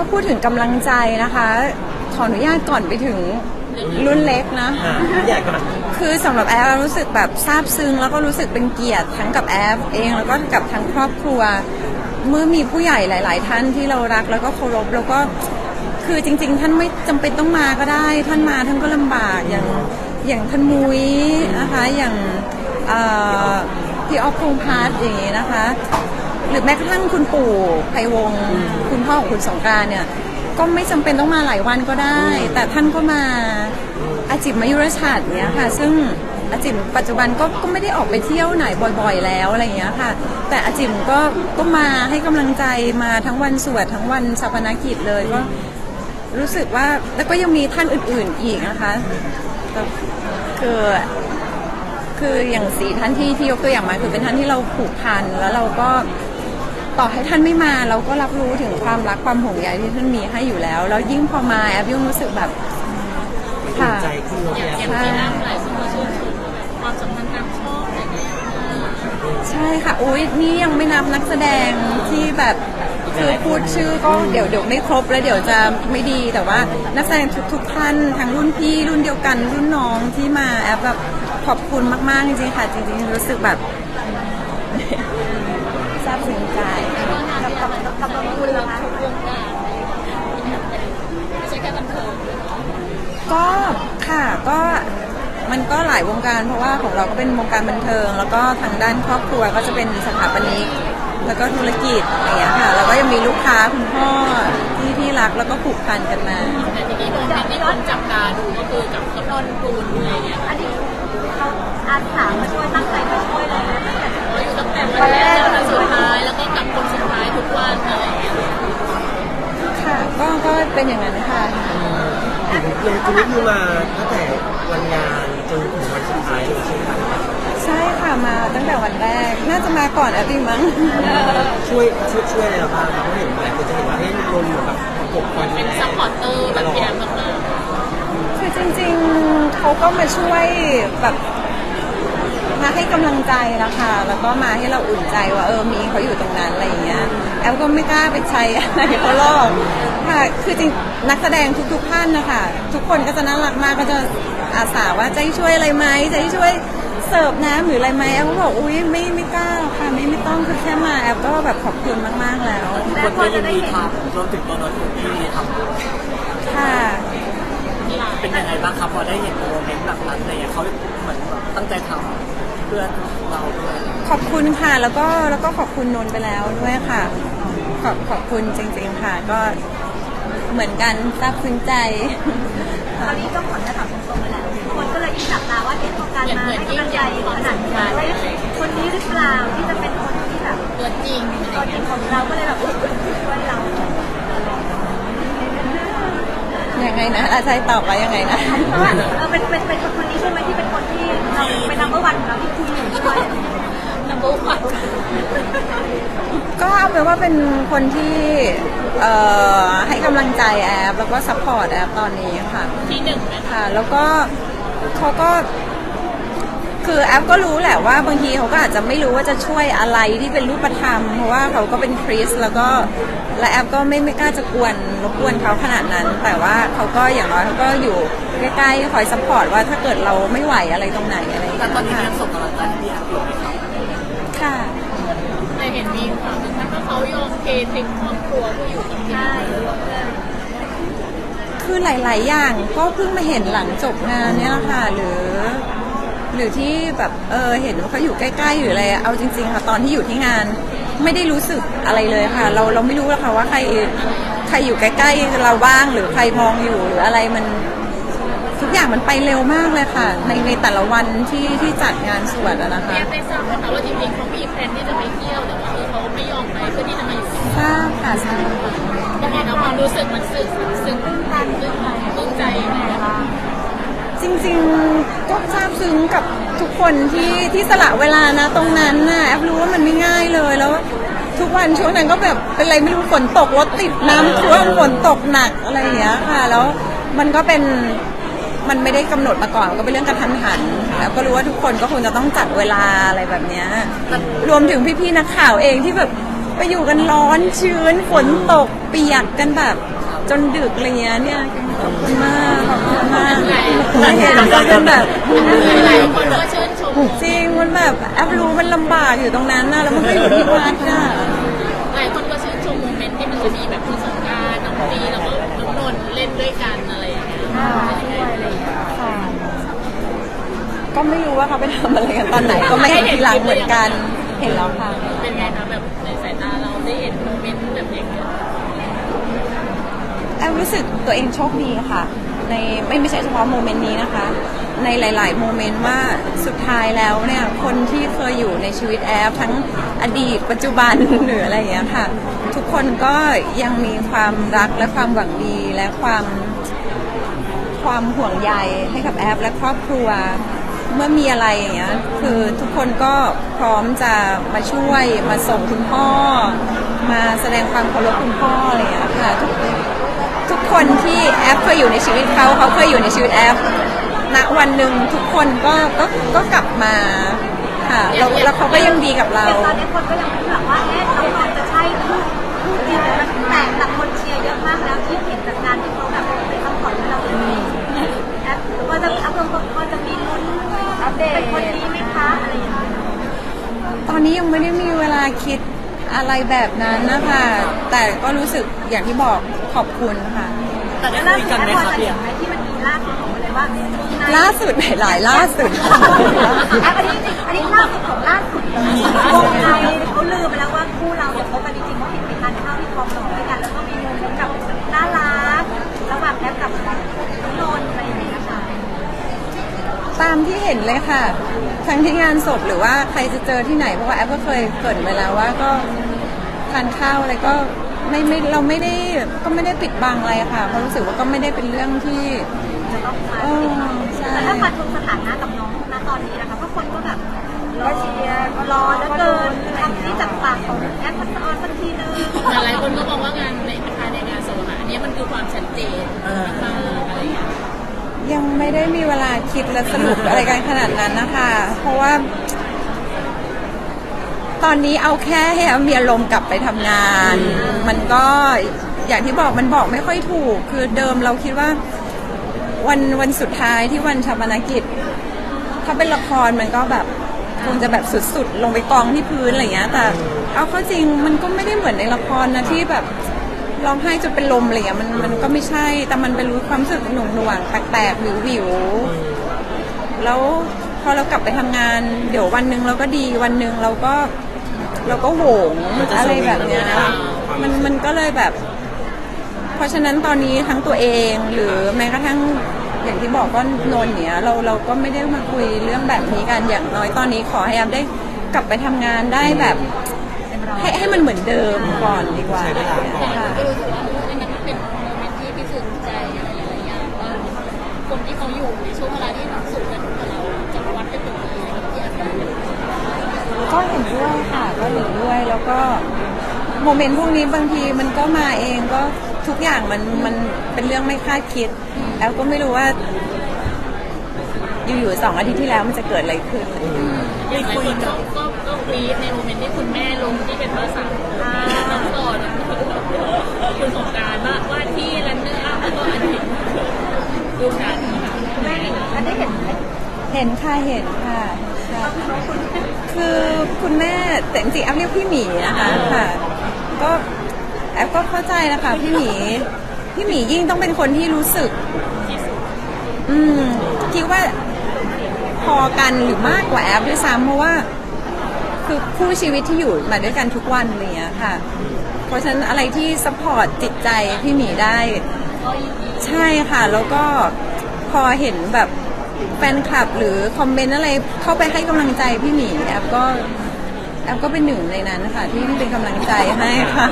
ถ้าพูดถึงกำลังใจนะคะ ขออนุญาตก่อนไปถึงรุ่นเล็กนะ อ่าพี่ใหญ่ก่อนคือสำหรับแอฟรู้สึกแบบซาบซึ้งแล้วก็รู้สึกเป็นเกียรติทั้งกับแอฟเองแล้วก็กับทั้งครอบครัว เมื่อมีผู้ใหญ่หลาย ๆ ท่านที่เรารักแล้วก็เคารพแล้วก็คือจริง ๆ ท่านไม่จำเป็นต้องมาก็ได้ ท่านมาท่านก็ลำบากอย่างอย่างท่านมุ้ยนะคะอย่างเอ่อพี่ออฟพงษ์พัฒน์อย่างนี้นะคะ หรือแม้กระทั่งคุณปู่ไพวงศ์คุณพ่อของคุณสงกรานต์เนี่ย ก็ไม่จำเป็นต้องมาหลายวันก็ได้ แต่ท่านก็มาอาจิมมายุรชาติเนี่ยค่ะ ซึ่งอาจิมปัจจุบันก็ก็ไม่ได้ออกไปเที่ยวไหนบ่อยๆ แล้วอะไรอย่างเงี้ยค่ะ แต่อาจิมก็ก็มาให้กำลังใจมาทั้งวันสวดทั้งวันชาปนกิจเลยก็รู้สึกว่าแล้วก็ยังมีท่านอื่นๆอีกนะคะก็คือคืออย่างสี่ท่านที่ที่ยกตัวอย่างมาคือเป็นท่านที่เราผูกพันแล้วเราก็ ต่อให้ท่านไม่มาเราก็รับรู้ถึงความรักความห่วงใยที่ท่านมีให้อยู่แล้ว แล้วยิ่งพอมาแอบยิ่งรู้สึกแบบอุ่นค่ะใจขึ้นเนอะอย่างพี่อแอย่างที่นั่งหลายคนมาชื่นชมความสัมพันธ์ทางช่องอะไรเงี้ยใช่ค่ะอุ้ยนี่ยังไม่นับนักแสดงที่แบบคือพูดชื่อก็เดี๋ยวเดี๋ยวไม่ครบแล้วเดี๋ยวจะไม่ดีแต่ว่านักแสดงทุกทุกท่านทั้งรุ่นพี่รุ่นเดียวกันรุ่นน้องที่มาแอบแบบขอบคุณมากๆจริงๆค่ะ จริงๆรู้สึกแบบ ซาบซึ้งใจกับกับกับกับคุณเราทุกวงการไม่ใช่แค่บันเทิงก็ค่ะก็มันก็หลายวงการเพราะว่าของเราก็เป็นวงการบันเทิง แล้วก็ทางด้านครอบครัวก็จะเป็นสถาปนิกแล้วก็ธุรกิจอะไรอย่างเงี้ยค่ะแล้วก็ยังมีลูกค้าคุณพ่อที่ที่รักแล้วก็ผูกพันกันมาแต่ทีนี้โมเมนต์ที่คนจับตาดูก็คือกับกับนนกูลอะไรเงี้ยอันนี้เขาอาสามาช่วยตั้งใจมาช่วยเลยนะ วันแรกจนวันสุดท้ายแล้วก็กับคนสุดท้ายทุกวันอะไรเงี้ยค่ะก็ก็เป็นอย่างนั้นค่ะลงทุนนี่คือมาตั้งแต่วันงานจนถึงวันสุดท้ายเลยใช่ไหมครับใช่ค่ะมาตั้งแต่วันแรก น่าจะมาก่อนแอปปี้มั้งช่วยช่วยช่วยอะไรเราบ้างครับเพราะเห็นหลายคนจะเห็นว่าเฮ้ยลงเหมือนแบบประกบกันเป็นซัพพอร์ตเตอร์แบบพี่แอมมากคือจริงๆเขาก็มาช่วยแบบมา ให้กำลังใจนะคะแล้วก็มาให้เราอุ่นใจว่าเออมีเขาอยู่ตรงนั้นอะไรอย่างเงี้ยแอลก็ไม่กล้าไปใช้อะไรเขาหรอกค่ะคือจริงนักแสดงทุกๆท่านนะคะทุกคนก็จะน่ารักมากก็จะอาสาว่าจะให้ช่วยอะไรไหมจะให้ช่วยเสิร์ฟน้ำหรืออะไรไหมแอลก็บอกอุ้ยไม่ไม่กล้าหรอกค่ะไม่ไม่ต้องคือแค่มาแอลก็แบบขอบคุณมากๆแล้วแล้วพอจะได้เห็นรวมถึงตัวน้องที่ทำค่ะเป็นยังไงบ้างครับพอได้เห็นโมเมนต์แบบนั้นอะไรเงี้ยเขาเหมือนแบบตั้งใจทำ เพื่อเราด้วยขอบคุณค่ะ แล้วก็แล้วก็ขอบคุณนนท์ไปแล้วด้วยค่ะ ขอบขอบคุณจริง ๆค่ะ ก็เหมือนกันซาบซึ้งใจ ตอนนี้ก็ขอจะถามตรงๆเลยแหละคนก็เลยยิ่งจับตาว่าเห็นของการมาให้กำลังใจขนาดนี้ว่าคนนี้หรือเปล่าที่จะเป็นคนที่แบบๆตัวจริงอะไรตัวจริเงี้งยของเราก็เลยแบบ ยังไงนะอาจารย์ตอบว่ายังไงนะ เพราะว่าเออเป็นเป็นเป็นคนคนนี้ใช่ไหมที่เป็นคนที่เราเป็นนัมเบอร์วันของเราที่คุยอยู่ด้วยนัมเบอร์วันก็เอาเป็นว่าเป็นคนที่เอ่อให้กำลังใจแอปแล้วก็ซัพพอร์ตแอปตอนนี้ค่ะ ที่หนึ่งไหมคะ ค่ะแล้วก็เขาก็ คือแอปก็รู้แหละว่าบางทีเขาก็อาจจะไม่รู้ว่าจะช่วยอะไรที่เป็นรูปธรรม เพราะว่าเขาก็เป็นคริสต์แล้วก็และแอปก็ไม่ไม่กล้าจะกวนรบกวนเขาขนาดนั้น แต่ว่าเขาก็อย่างน้อยเขาก็อยู่ใกล้ๆคอยซัพพอร์ตว่าถ้าเกิดเราไม่ไหวอะไรตรงไหนอะไรอย่างแต่เงี้ยตอนนี้ค่ะยังส่งกำลังใจให้พี่แอฟอยู่ไหมครับค่ะแต่เห็นมีข่าวหนึงนะว่าเขายอมเททิ้งครอบครัวเพื่ออยู่กับพี่ใช่คือหลาย ๆ อย่างก็เพิ่งมาเห็นหลังจบงานเนี่ยแหละค่ะหรือ หรือที่แบบเออเห็นว่าเขาอยู่ใกล้ๆหรืออะไรเอาจริง ๆ ค่ะตอนที่อยู่ที่งาน ไม่ได้รู้สึกอะไรเลยค่ะ เราเราไม่รู้หรอกค่ะว่าใครใครอยู่ใกล้ๆเราบ้างหรือใครมองอยู่หรืออะไรมันทุกอย่างมันไปเร็วมากเลยค่ะ ในในแต่ละวันที่ที่จัดงานสวดอะนะคะแอมได้ทราบไหมคะว่าจริงๆเขามีแพลนที่จะไปเที่ยวแต่ว่าเออเขาไม่ยอมไปเพื่อที่จะมาอยู่กับทราบค่ะทราบ ยังไงนะความรู้สึกมันซึ้งซึ้งตื้นตันตื้นใจตื้นใจยังไงนะคะ จริงๆก็ซาบซึ้งกับทุกคนที่ที่สละเวลานะตรงนั้นน่ะแอฟรู้ว่ามันไม่ง่ายเลยแล้ว ทุกวันช่วงนั้นก็แบบเป็นอะไรไม่รู้ฝนตกรถติดน้ำท่วมฝนตกหนักอะไรอย่างเงี้ยค่ะ แล้วมันก็เป็นมันไม่ได้กำหนดมาก่อนมันก็เป็นเรื่องกระทันหันแล้วก็รู้ว่าทุกคนก็คงจะต้องจัดเวลาอะไรแบบเนี้ยรวมถึงพี่ๆนักข่าวเองที่แบบไปอยู่กันร้อนชื้นฝนตกเปียกกันแบบ จนดึกอะไรเงี้ยเนี่ยขอบคุณมากขอบคุณมากม่เห็นก็เป็นแบบหลายคนก็ชื่นชมจริงมันแบบแอปรู้มันลำบากอยู่ตรงนั้นนะแล้วมันก็อยู่ที่วัดน่ะหลายคนก็ชื่นชมโมเมนต์ที่มันจะมีแบบคุณสงการน้องตีแล้วก็น้องนนท์เล่นด้วยกันอะไรอย่างเงี้ยค่ะก็ไม่รู้ว่าเขาไปทำอะไรกันตอนไหนก็ไม่เห็นทีหลังเหมือนกันเห็นแล้วค่ะแบบในสายตาเราได้เห็นโมเมนต์แบบอย่างเงี้ย แอม รู้สึกตัวเองโชคดีค่ะ ในไม่ไม่ใช่เฉพาะโมเมนต์นี้นะคะ ในหลาย ๆ โมเมนต์ว่าสุดท้ายแล้วเนี่ยคนที่เคยอยู่ในชีวิตแอฟทั้งอดีตปัจจุบันหรืออะไรอย่างเงี้ยค่ะ ทุกคนก็ยังมีความรักและความหวังดีและความความห่วงใยให้กับแอฟและครอบครัวเมื่อมีอะไรอย่างเงี้ยคือทุกคนก็พร้อมจะมาช่วยมาส่งคุณพ่อ มาแสดงความเคารพคุณพ่ออะไรอย่างเงี้ยค่ะทุกทุก คนที่แอฟเคยอยู่ในชีวิตเขาเขาเคยอยู่ในชีวิตแอฟณวันหนึ่งทุกคนก็ก็ก็กลับมาค่ะแล้วแล้วเขาก็ยังดีกับเราอย่างตอนนี้คนก็ยังไม่แบบว่าเอ๊ะน้องนนท์จะใช่คู่คู่จริงมันแต่แต่คนเชียร์เยอะมากแล้วที่เห็นจากการที่เขาแบบไปทำก่อนให้เราเลยแอปว่าจะอัพลงก็จะมีลุ้นอัปเดตเป็นคนดีไหมคะอะไรอย่างเงี้ยตอนนี้ยังไม่ได้มีเวลาคิดอะไรแบบนั้นนะคะแต่ก็รู้สึกอย่างที่บอกข อบคุณค่ะ แต่ได้แล้วคุยกันไหมแอปพอครับจะพี่เห็นไหมที่มันมีล่าสุดของมันเลยว่ามีนายล่าสุดไหนหลายล่าสุดแอปอันนี้จริงอันนี้ล่าสุดของล่าสุดเลยวงไทยเขาลือไปแล้วว่าคู่เราเนี่ยคบกันจริงๆเขาเห็นไปทานข้าวที่คลองหลวงด้วยกันแล้วก็มีมุมกับน่ารักระหว่างแอปกับน้องนนท์อะไรอย่างเงี้ยค่ะตามที่เห็นเลยค่ะ ทั้งที่งานศพหรือว่าใครจะเจอที่ไหนเพราะว่าแอฟก็เคยเกริดไว้แล้วว่าก็ทานข้าวอะไรก็ ไม่ไม่เราไม่ได้ก็ไม่ได้ปิดบังอะไรค่ะเพราะรู้สึกว่าก็ไม่ได้เป็นเรื่องที่จะต้องมาเออใช่แต่ถ้าฟันธงสถานะกับน้องณตอนนี้นะคะเพราะคนก็แบบรอเชียร์รอแล้วเกินคำที่จากปากของแอปทัศออนสักทีนึงแต่หลายคนก็มองว่างานในภายในงานสวหาอันนี้มันคือความชัดเจนมากๆอะไรอย่างเงี้ยยังไม่ได้มีเวลาคิดและสรุปอะไรกันขนาดนั้นนะคะ เพราะว่า ตอนนี้เอาแค่ให้แอฟมีอารมณ์กลับไปทำงาน มันก็อย่างที่บอกมันบอกไม่ค่อยถูก คือเดิมเราคิดว่า วันวันสุดท้ายที่วันชาปนกิจ ถ้าเป็นละครมันก็แบบคงจะแบบสุดๆ ลงไปกองที่พื้นอะไรอย่างเงี้ย แต่เอาเข้าจริงมันก็ไม่ได้เหมือนในละครนะที่แบบร้องไห้จนเป็นลมอะไรเงี้ยมันมันก็ไม่ใช่ แต่มันเป็นรู้ความรู้สึกหน่วงหน่วงๆแปลกๆหรือวิวๆแล้วพอเรากลับไปทำงาน เดี๋ยววันหนึ่งเราก็ดีวันหนึ่งเราก็ เราก็โหงอะไรแบบเนี้ยมันมันก็เลยแบบ เพราะฉะนั้นตอนนี้ทั้งตัวเองหรือแม้กระทั่งอย่างที่บอกก็นนท์เนี้ยเราเราก็ไม่ได้มาคุยเรื่องแบบนี้กันอย่างน้อยตอนนี้ขอให้แอมได้กลับไปทำงานได้แบบ ให้ให้มันเหมือนเดิมก่อนดีกว่าค่ะ ก็รู้สึกว่าในนั้นมันเป็นโมเมนต์ที่พิสูจน์ใจอะไรหลายๆอย่างว่าคนที่เขาอยู่ในช่วงเวลาที่สุดกันกับเราจะวัดกันตรงนี้กับที่อาจารย์ ก็เห็นด้วยค่ะ ก็เห็นด้วยแล้วก็โมเมนต์พวกนี้บางทีมันก็มาเองก็ทุกอย่างมันมันเป็นเรื่องไม่คาดคิดแอลก็ไม่รู้ว่า อยู่ๆสองอาทิตย์ที่แล้วมันจะเกิดอะไรขึ้นหลายคนก็ก็ก็วีดในโมเมนต์ที่คุณแม่ลงที่เป็นภาษาน้องก่อนคุณสงกรารว่าว่าที่รันเนอร์อัพแล้วก็อันนี้ดูกันนะคะแม่เห็นแล้วได้เห็นไหมเห็นค่ะเห็นค่ะใช่คืือคุณแม่แต่จริงๆแอฟเรียกพี่หมีนะคะค่ะ ก็แอฟก็เข้าใจนะคะพี่หมี พี่หมียิ่งต้องเป็นคนที่รู้สึก อืมคิดว่าพอกันหรือมากกว่าแอฟด้วยซ้ำเพราะว่า คือคู่ชีวิตที่อยู่มาด้วยกันทุกวันเงี้ยค่ะ เพราะฉะนั้นอะไรที่สปอร์ตจิตใจพี่หมีได้ ใช่ค่ะ แล้วก็พอเห็นแบบ แฟนคลับหรือคอมเมนต์อะไรเข้าไปให้กำลังใจพี่หมีแอฟก็แอฟก็เป็นหนึ่งในนั้นค่ะที่เป็นกำลังใจให้ค่ะ